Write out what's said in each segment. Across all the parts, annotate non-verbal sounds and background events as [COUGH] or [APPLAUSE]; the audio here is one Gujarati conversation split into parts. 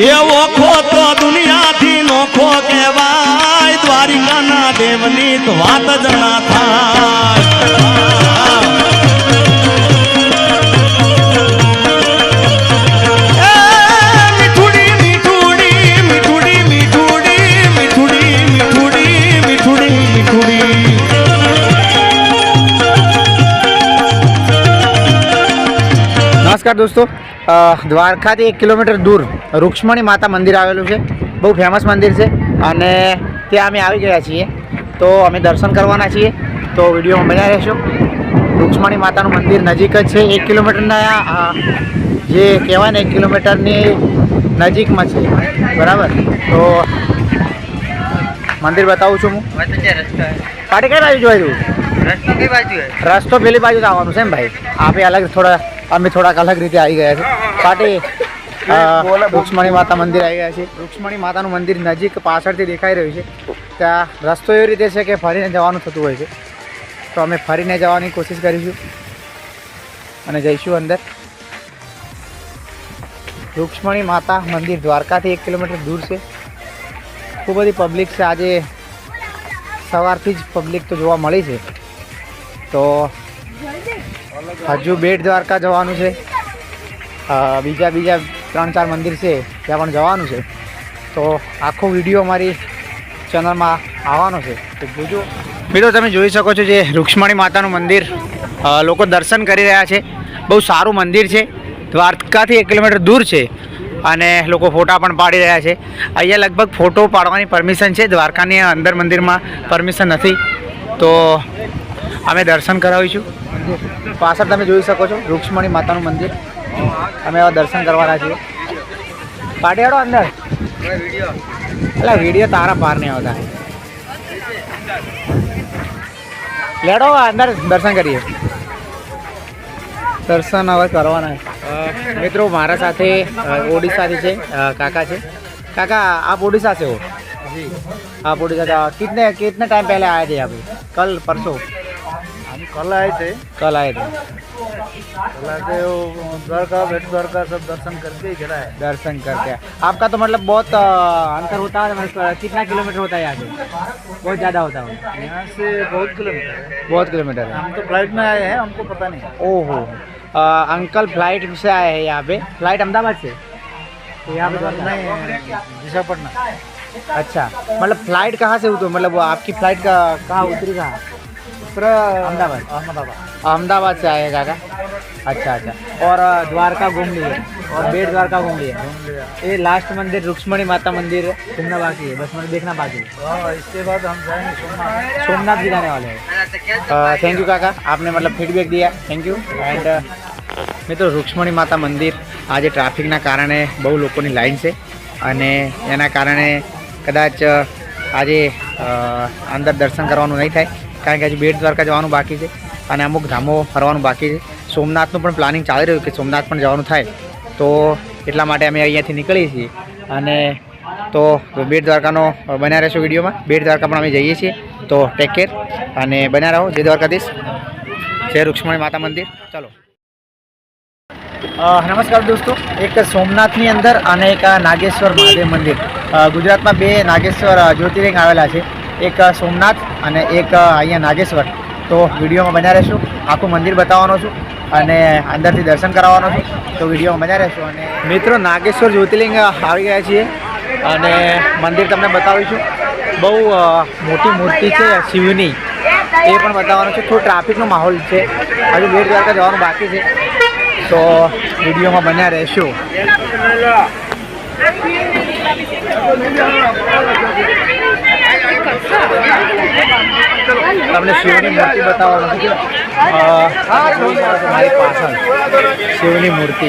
એ ઓખો તો દુનિયાથી નોખો કહેવાય દ્વારિકાના દેવની તો વાત જ ના થાય એ મીઠુડી દ્વારકાથી એક કિલોમીટર દૂર રૂક્ષ્મણી માતા મંદિર આવેલું છે. બહુ ફેમસ મંદિર છે અને ત્યાં અમે આવી ગયા છીએ. તો અમે દર્શન કરવાના છીએ. તો વિડીયોમાં બન્યા રહેશો. રૂક્ષ્મણી માતાનું મંદિર નજીક જ છે. એક કિલોમીટરના જે કહેવાય ને એક કિલોમીટરની નજીકમાં છે. બરાબર? તો મંદિર બતાવું છું હું. પાટી કઈ બાજુ જોઈ રહ્યું? રસ્તો પેલી બાજુ જ આવવાનું છે ને ભાઈ. આપણે અલગ થોડા અમે થોડાક અલગ રીતે આવી ગયા છે સાથે રૂક્ષ્મણી માતા મંદિર આવી ગયા છે રૂક્ષ્મણી માતાનું મંદિર નજીક પાછળથી દેખાઈ રહ્યું છે. ત્યાં રસ્તો એવી રીતે છે કે ફરીને જવાનું થતું હોય છે. તો અમે ફરીને જવાની કોશિશ કરીશું અને જઈશું અંદર. રૂક્ષ્મણી માતા મંદિર દ્વારકાથી એક કિલોમીટર દૂર છે. ખૂબ બધી પબ્લિક છે. આજે સવારથી જ પબ્લિક તો જોવા મળી છે. તો હજુ બેટ દ્વારકા જવાનું છે. બીજા બીજા ત્રણ ચાર મંદિર છે, ત્યાં પણ જવાનું છે. તો આખો વીડિયો અમારી ચેનલમાં આવવાનો છે. તો જોજો. મિત્રો, તમે જોઈ શકો છો જે રૂક્ષ્મણી માતાનું મંદિર લોકો દર્શન કરી રહ્યા છે. બહુ સારું મંદિર છે. દ્વારકાથી એક કિલોમીટર દૂર છે અને લોકો ફોટા પણ પાડી રહ્યા છે. અહીંયા લગભગ ફોટો પાડવાની પરમિશન છે. દ્વારકાની અંદર મંદિરમાં પરમિશન નથી. તો અમે દર્શન કરાવીશું. પાછળ તમે જોઈ શકો છો રૂક્ષ્મણી માતાનું મંદિર. અમે એવા દર્શન કરવાના છીએ. પાટિયાડો અંદર. એટલે વીડિયો તારા પાર નહીં આવતા. લેડો, અંદર દર્શન કરીએ. દર્શન હવે કરવાના મિત્રો, મારા સાથે ઓડિશાથી છે કાકા છે. કાકા, આપ ઓડિશા છે જી आप ओडिशा से कितने कितने टाइम पहले आए थे अभी? कल परसों? हम कल आए थे। कल आए थे। कल आके वो द्वारका बेट द्वारका सब दर्शन करके ही चला है दर्शन करके। आपका तो मतलब बहुत अंतर होता है मतलब कितना किलोमीटर होता है यहाँ से? बहुत ज़्यादा होता है। यहाँ से बहुत किलोमीटर है। बहुत किलोमीटर है। हम तो फ़्लाइट में आए हैं हमको पता नहीं ओहो। अंकल फ़्लाइट से आए हैं यहाँ पे। फ़्लाइट अहमदाबाद से? यहाँ पे विशाखापट्टनम। अच्छा मतलब फ्लाइट कहाँ से उतरी मतलब वो आपकी फ्लाइट का कहाँ उतरी कहाँ पूरा अहमदाबाद अहमदाबाद अहमदाबाद से आए काका अच्छा अच्छा और अ, द्वारका घूम लिए और बेट द्वारका घूम लिए घूम लिया ये लास्ट मंदिर रुक्ष्मणी माता मंदिर घूमना बाकी है बस मतलब देखना बाकी है हाँ इसके बाद हम जाएंगे सोमनाथ सोमनाथ भी जाने वाले हैं थैंक यू काका आपने मतलब फीडबैक दिया थैंक यू એન્ડ મિત્રો રૂક્ષ્મણી માતા મંદિર આજે ટ્રાફિકના કારણે બહુ લોકોની લાઈન છે અને એના કારણે કદાચ આજે અંદર દર્શન કરવાનું નહીં થાય, કારણ કે હજુ બેટ દ્વારકા જવાનું બાકી છે અને અમુક ધામો ફરવાનું બાકી છે. સોમનાથનું પણ પ્લાનિંગ ચાલી રહ્યું કે સોમનાથ પણ જવાનું થાય. તો એટલા માટે અમે અહીંયાથી નીકળીએ છીએ. અને તો બેટ દ્વારકાનો બન્યા રહેશો વિડીયોમાં. બેટ દ્વારકા પણ અમે જઈએ છીએ. તો ટેક કેર અને બન્યા રહો. જય દ્વારકાધીશ. જય રૂક્ષ્મણી માતા મંદિર. ચલો. નમસ્કાર દોસ્તો. એક સોમનાથની અંદર અને એક નાગેશ્વર મહાદેવ મંદિર. ગુજરાતમાં બે નાગેશ્વર જ્યોતિર્લિંગ આવેલા છે. એક સોમનાથ અને એક અહીંયા નાગેશ્વર. તો વિડીયોમાં બન્યા રહેશું. આખું મંદિર બતાવવાનો છું અને અંદરથી દર્શન કરાવવાનો છું. તો વિડીયોમાં બન્યા રહેશું અને મિત્રો નાગેશ્વર, જ્યોતિર્લિંગ આવી ગયા છીએ અને મંદિર તમને બતાવીશું. બહુ મોટી મૂર્તિ છે શિવની. એ પણ બતાવવાનું છે. થોડું ટ્રાફિકનો માહોલ છે. હજુ બેટ દ્વારકા જવાનું બાકી છે. તો વિડીયોમાં બન્યા રહેશો. તમને શિવની મૂર્તિ બતાવવાનું છે. મારી પાછળ શિવની મૂર્તિ.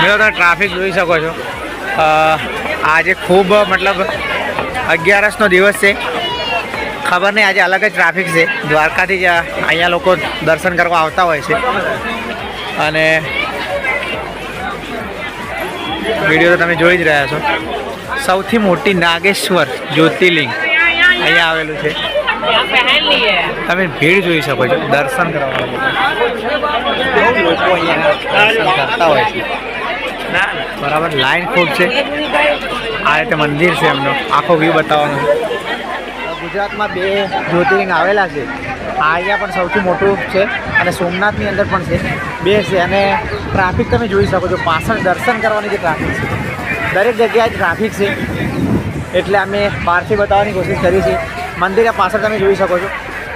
મિત્રો તમે ટ્રાફિક જોઈ શકો છો. આજે ખૂબ મતલબ અગિયારસનો દિવસ છે. ખબર નહીં, આજે અલગ જ ટ્રાફિક છે. દ્વારકાથી જ અહીંયા લોકો દર્શન કરવા આવતા હોય છે. અને વીડિયો તો તમે જોઈ જ રહ્યા છો. સૌથી મોટી નાગેશ્વર જ્યોતિર્લિંગ અહીંયા આવેલું છે. તમે ભીડ જોઈ શકો છો, દર્શન કરવા અહીંયા હોય છે. બરાબર લાઈન ખૂબ છે. આ રીતે મંદિર છે એમનો. આખો વ્યૂ બતાવવાનો. ગુજરાતમાં બે જ્યોતિર્લિંગ આવેલા છે. આ અહીંયા પણ સૌથી મોટું છે અને સોમનાથની અંદર પણ છે. બે છે અને ટ્રાફિક તમે જોઈ શકો છો. પાછળ દર્શન કરવાની જે ટ્રાફિક છે. દરેક જગ્યાએ ટ્રાફિક છે. એટલે અમે બહારથી બતાવવાની કોશિશ કરી છે. મંદિરે પાછળ તમે જોઈ શકો છો.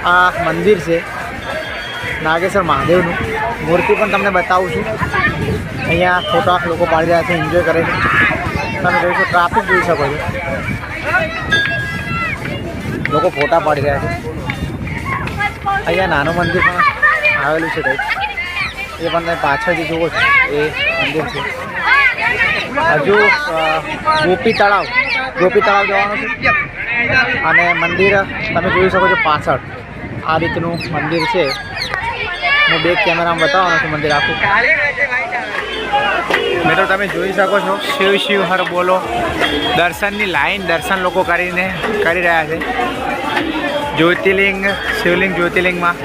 આ મંદિર છે. નાગેશ્વર મહાદેવનું. મૂર્તિ પણ તમને બતાવું છું. અહીંયા ફોટા લોકો પાડી રહ્યા છે એન્જોય કરે છે. તમે જોઈ શકો, ટ્રાફિક જોઈ શકો છો. લોકો ફોટા પાડી રહ્યા છે. અહીંયા નાનું મંદિર પણ આવેલું છે કંઈક. એ પણ તમે પાછળથી જુઓ છો. એ મંદિર છે. હજુ ગોપી તળાવ. ગોપી તળાવ જવાનું છે. અને મંદિર તમે જોઈ શકો છો પાછળ. આ રીતનું મંદિર છે. હું બે કેમેરામાં બતાવવાનું છું મંદિર આખું. મિત્રો, તમે જોઈ શકો છો. શિવ શિવ હર બોલો. દર્શનની લાઈન દર્શન લોકો કરીને કરી રહ્યા છે. જ્યોતિર્લિંગ, શિવલિંગ જ્યોતિર્લિંગમાં.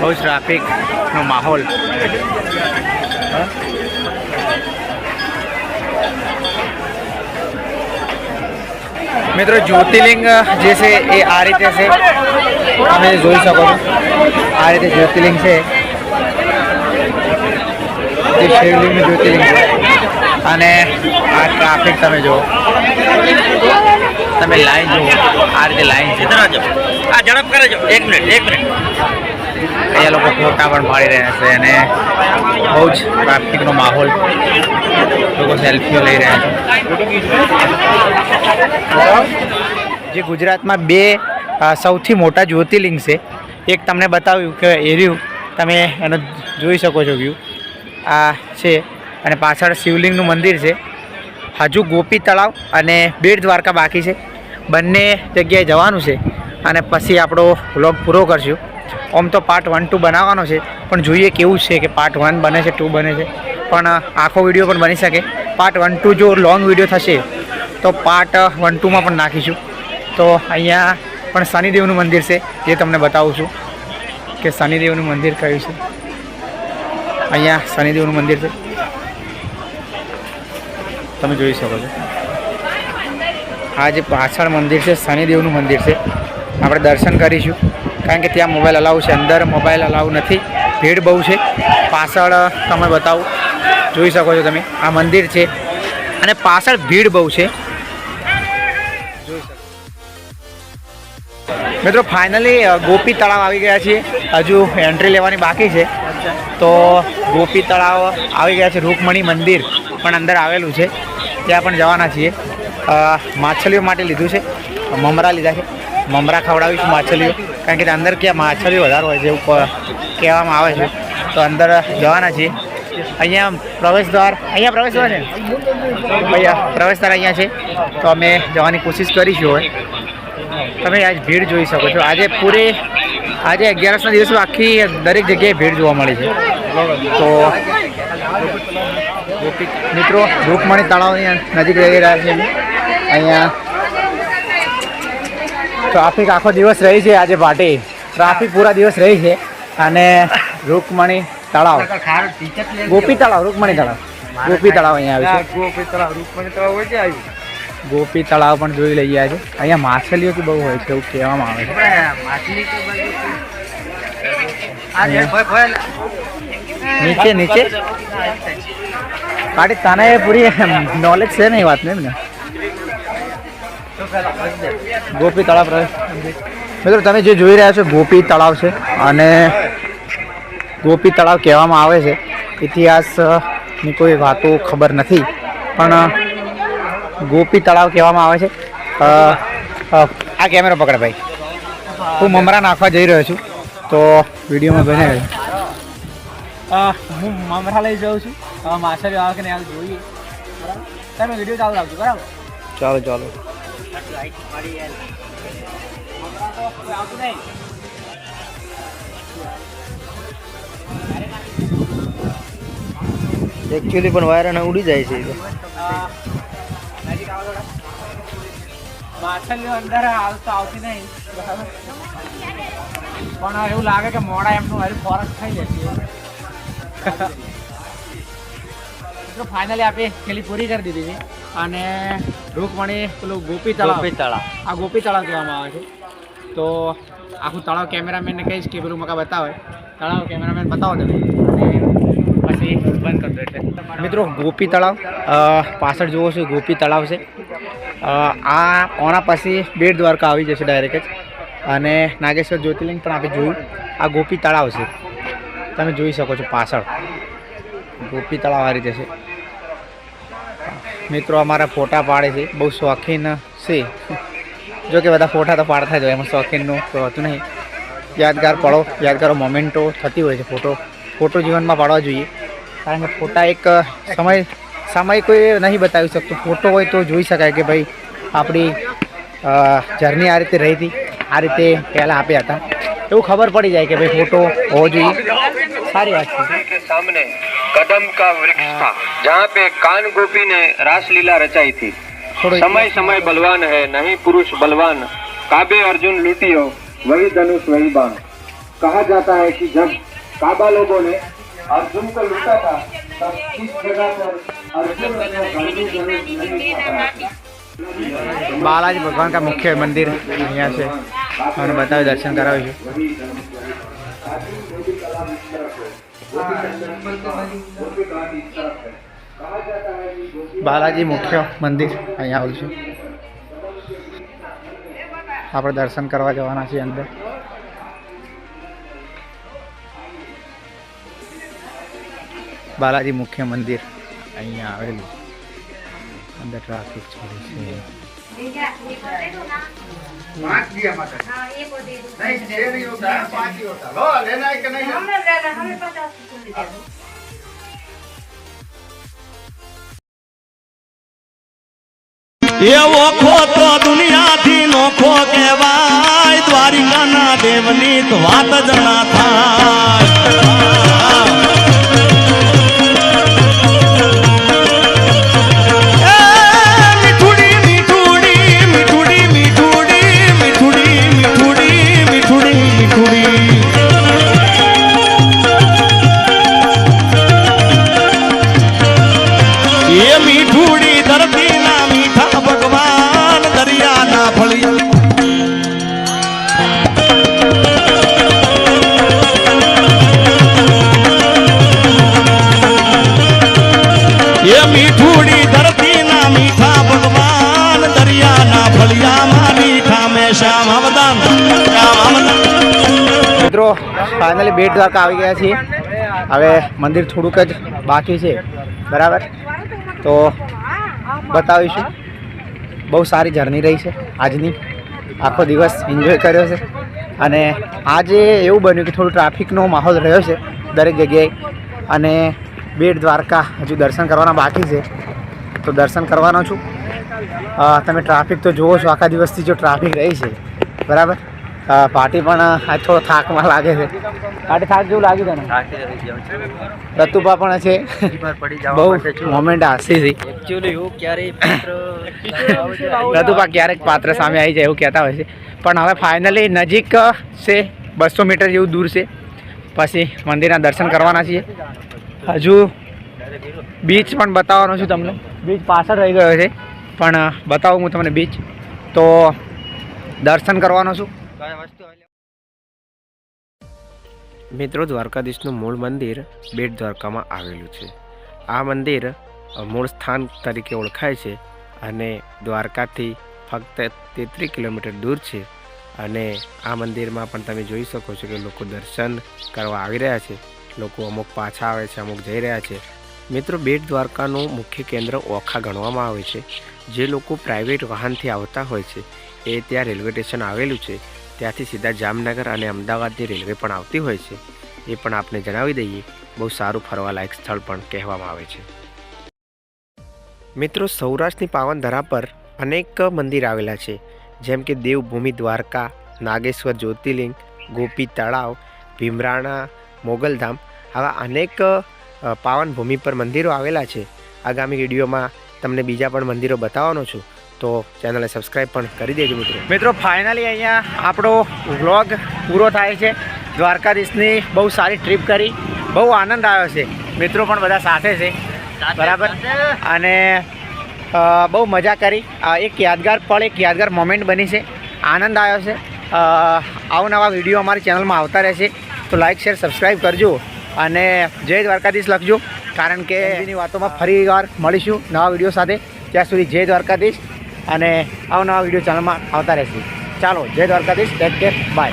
બહુ જ ટ્રાફિકનો માહોલ. મિત્રો, જ્યોતિર્લિંગ જે છે એ આ રીતે છે. તમે જોઈ શકો છો. આ રીતે જ્યોતિર્લિંગ છે. જે શિવલિંગ જ્યોતિર્લિંગ છે. અને આ ટ્રાફિક તમે જુઓ. તમે લાઈન જુઓ. આ રીતે લાઈન છે. આ ઝડપ કરે છો એક મિનિટ એક મિનિટ. અહીંયા લોકો ફોટા પણ મળી રહ્યા છે અને બહુ જ ટ્રાફિકનો માહોલ લોકો સેલ્ફીઓ લઈ રહ્યા છે. જે ગુજરાતમાં બે સૌથી મોટા જ્યોતિર્લિંગ છે. એક તમને બતાવ્યું કે એર્યું. તમે એનો જોઈ શકો છો વ્યૂ આ છે અને પાછળ શિવલિંગનું મંદિર છે. હજુ ગોપી તળાવ અને બેટ દ્વારકા બાકી છે. બંને જગ્યાએ જવાનું છે અને પછી આપણો વ્લોગ પૂરો કરશું. આમ તો પાર્ટ વન ટુ બનાવવાનો છે, પણ જોઈએ કેવું છે કે પાર્ટ વન બને છે ટુ બને છે. પણ આખો વીડિયો પણ બની શકે. પાર્ટ વન ટુ જો લોંગ વીડિયો થશે, તો પાર્ટ વન ટુમાં પણ નાખીશું. તો અહીંયા પણ શનિદેવનું મંદિર છે, એ તમને બતાવું છું કે શનિદેવનું મંદિર કયું છે. અહીંયા શનિદેવનું મંદિર છે. તમે જોઈ શકો છો. આ જે પાછળ મંદિર છે, શનિદેવનું મંદિર છે. આપણે દર્શન કરીશું. કારણ કે ત્યાં મોબાઈલ અલાઉ છે. અંદર મોબાઈલ અલાઉ નથી. ભીડ બહુ છે. પાછળ તમે બતાવો. જોઈ શકો છો તમે. આ મંદિર છે. અને પાછળ ભીડ બહુ છે. મિત્રો ફાઇનલી ગોપી તળાવ આવી ગયા છીએ. હજુ એન્ટ્રી લેવાની બાકી છે. તો ગોપી તળાવ આવી ગયા છે, રૂકમણી મંદિર પણ અંદર આવેલું છે. ત્યાં પણ જવાના છીએ. માછલીઓ માટે લીધું છે. મમરા લીધા છે. મમરા ખવડાવીશું માછલીઓ. કારણ કે અંદર ક્યાં માછલીઓ વધારે હોય છે એવું કહેવામાં આવે છે. તો અંદર જવાના છીએ. અહીંયા પ્રવેશ દ્વાર, અહીંયા પ્રવેશ દ્વાર છે? અહીંયા પ્રવેશ દ્વાર અહીંયા છે. તો અમે જવાની કોશિશ કરીશું હવે. તમે આજ ભીડ જોઈ શકો છો. આજે પૂરે આજે અગિયારસના દિવસે આખી દરેક જગ્યાએ ભીડ જોવા મળી છે. તો મિત્રો રૂપમણી તળાવની નજીક રહી રહ્યા છે. અહીંયા ટ્રાફિક આખો દિવસ રહી છે આજે ભાટી ટ્રાફિક પૂરા દિવસ રહી છે. અને રૂકમણી તળાવ. ગોપી તળાવ, રૂકમણી તળાવ. ગોપી તળાવ અહીંયા આવે છે. ગોપી તળાવ પણ જોઈ લઈ ગયા છે. અહીંયા માછલીઓ બહુ હોય છે એવું કહેવામાં આવે છે. નીચે નીચે. પાટી તને પૂરી નોલેજ છે ને એ વાત ને? ગોપી તળાવ મિત્રો તમે જે જોઈ રહ્યા છો ગોપી તળાવ છે અને ગોપી તળાવ કહેવામાં આવે છે. ઇતિહાસની કોઈ વાતો ખબર નથી. પણ ગોપી તળાવ કહેવામાં આવે છે. આ કેમેરો પકડ ભાઈ. હું મમરા નાખવા જઈ રહ્યો છું. તો વિડીયોમાં બને. હું મમરા લઈ જાઉં છું. માછલી આવે કે નહીં જોઈએ. તમે વીડિયો ચાલુ રાખજો બરાબર? ચાલો ચાલો. એકચ્યુઅલી પણ વાયર અને ઉડી જાય છે. માછલીઓ અંદર આવતો આવતી નહીં. પણ એવું લાગે કે મોડા એમનું હજુ ફોરક થઈ જશે મિત્રો ફાઇનલી આપણે ખેલી પૂરી કરી દીધી હતી અને રૂકમણી પેલું ગોપી તળાવ ગોપી તળાવ. આ ગોપી તળાવ કહેવામાં આવે છે. તો આખું તળાવ કેમેરામેનને કહીશ કે પેલું મકા બતાવે. તળાવ કેમેરામેન બતાવો તમે. પછી બંધ કરી દો એટલે. મિત્રો ગોપી તળાવ પાછળ જુઓ છો ગોપી તળાવ છે. આ ઓના પછી બેટ દ્વારકા આવી જશે ડાયરેક્ટ જ. અને નાગેશ્વર જ્યોતિર્લિંગ પણ આપણે જોયું. આ ગોપી તળાવ છે. તમે જોઈ શકો છો પાછળ. ગોપી તળાવ આ રીતે છે. મિત્રો અમારા ફોટા પાડે છે. બહુ શોખીન છે. જો કે બધા ફોટા તો પાડતા જ હોય. એમાં શોખીનનું તો હતું નહીં. યાદગાર પળો, યાદગારો મોમેન્ટો થતી હોય છે ફોટો. ફોટો જીવનમાં પાડવા જોઈએ. કારણ કે ફોટા એક સમય સામાયિક કોઈ નહીં બતાવી શકતું. ફોટો હોય તો જોઈ શકાય કે ભાઈ આપણી જર્ની આ રીતે રહી હતી. આ રીતે પહેલાં આપ્યા હતા. એવું ખબર પડી જાય કે ભાઈ ફોટો હોવો જોઈએ. સારી વાત છે. સામે કદમ કા વૃક્ષ થા જહાં પે કાન ગોપી ને રાસલીલા રચાઈ હતી. સમય સમય બલવાન હે નહીં પુરુષ બલવાન. કાબે અર્જુન લૂટિયો વહી ધનુષ વહી બાણ. કહા જાતા હે કે જબ કાબા લોગો ને अर्जुन को लूटा था બાલાજી ભગવાન કા મુખ્ય મંદિર અહીંયા છે. તમને બતાવી દર્શન કરાવું છું બાલાજી મુખ્ય મંદિર અહીંયા આવ્યું છે. આપણે દર્શન કરવા જવાના છીએ અંદર. બાલાજી મુખ્ય મંદિર. અહીંયા આવેલું. અંદર ટ્રાફિક છોડી છે. એવો ખો તો દુનિયાથી નોખો કહેવાય દ્વારિકાના દેવની તો વાત જણા થાય. બેટ દ્વારકા આવી ગયા છીએ. હવે મંદિર થોડુંક જ બાકી છે. બરાબર? તો બતાવીશું. બહુ સારી જર્ની રહી છે આજની. આખો દિવસ એન્જોય કર્યો છે. અને આજે એવું બન્યું કે થોડું ટ્રાફિકનો માહોલ રહ્યો છે દરેક જગ્યાએ. અને બેટ દ્વારકા હજુ દર્શન કરવાના બાકી છે. તો દર્શન કરવાનો છું. તમે ટ્રાફિક તો જુઓ છો, આખા દિવસથી જો ટ્રાફિક રહી છે. બરાબર? પાર્ટી પણ આજ થોડો થાકમાં લાગે છે. પાર્ટી થાક જેવું લાગ્યું તને? રતુભા પણ છે. બહુ મોમેન્ટ હાસી હતી. એકચ્યુઅલી હું ક્યારેય [COUGHS] રતુભા ક્યારેક પાત્ર સામે આવી જાય એવું કહેતા હોય છે. પણ હવે ફાઇનલી નજીક છે બસો મીટર જેવું દૂર છે. પછી મંદિરના દર્શન કરવાના છીએ. હજુ બીચ પણ બતાવવાનો છું તમને. બીચ પાછળ રહી ગયો છે. પણ બતાવું હું તમને બીચ તો દર્શન કરવાનો છું. મિત્રો, દ્વારકાધીશનું મૂળ મંદિર બેટ દ્વારકામાં આવેલું છે. આ મંદિર મૂળ સ્થાન તરીકે ઓળખાય છે અને દ્વારકાથી ફક્ત તેત્રીસ કિલોમીટર દૂર છે અને આ મંદિરમાં પણ તમે જોઈ શકો છો કે લોકો દર્શન કરવા આવી રહ્યા છે. લોકો અમુક પાછા આવે છે, અમુક જઈ રહ્યા છે. મિત્રો બેટ દ્વારકાનું મુખ્ય કેન્દ્ર ઓખા ગણવામાં આવે છે. જે લોકો પ્રાઇવેટ વાહનથી આવતા હોય છે એ ત્યાં રેલવે સ્ટેશન આવેલું છે. ત્યાંથી સીધા જામનગર અને અમદાવાદની રેલવે પણ આવતી હોય છે. એ પણ આપને જણાવી દઈએ, બહુ સારું ફરવાલાયક સ્થળ પણ કહેવામાં આવે છે. મિત્રો, સૌરાષ્ટ્રની પાવનધરા પર અનેક મંદિર આવેલા છે. જેમ કે દેવભૂમિ દ્વારકા, નાગેશ્વર જ્યોતિર્લિંગ, ગોપી તળાવ, ભીમરાણા, મોગલધામ આવા અનેક પાવનભૂમિ પાવન ભૂમિ પર મંદિરો આવેલા છે. આગામી વિડીયોમાં તમને બીજા પણ મંદિરો બતાવવાનો છું. તો ચેનલને સબસ્ક્રાઈબ પણ કરી દેજો મિત્રો. મિત્રો ફાઇનલી અહીંયા આપણો વ્લોગ પૂરો થાય છે. દ્વારકાધીશની બહુ સારી ટ્રીપ કરી. બહુ આનંદ આવ્યો છે. મિત્રો પણ બધા સાથે છે. બરાબર? અને બહુ મજા કરી. એક યાદગાર પળ એક યાદગાર મોમેન્ટ બની છે. આનંદ આવ્યો છે. આવનવા વીડિયો અમારી ચેનલમાં આવતા રહેશે. તો લાઇક શેર સબસ્ક્રાઈબ કરજો. અને જય દ્વારકાધીશ લખજો. કારણ કે એની વાતોમાં ફરી વાર મળીશું નવા વીડિયો સાથે. ત્યાં સુધી જય દ્વારકાધીશ. અને અવનવા વીડિયો ચેનલમાં આવતા રહેશે. ચાલો જય દ્વારકાધીશ ટેક કેર બાય.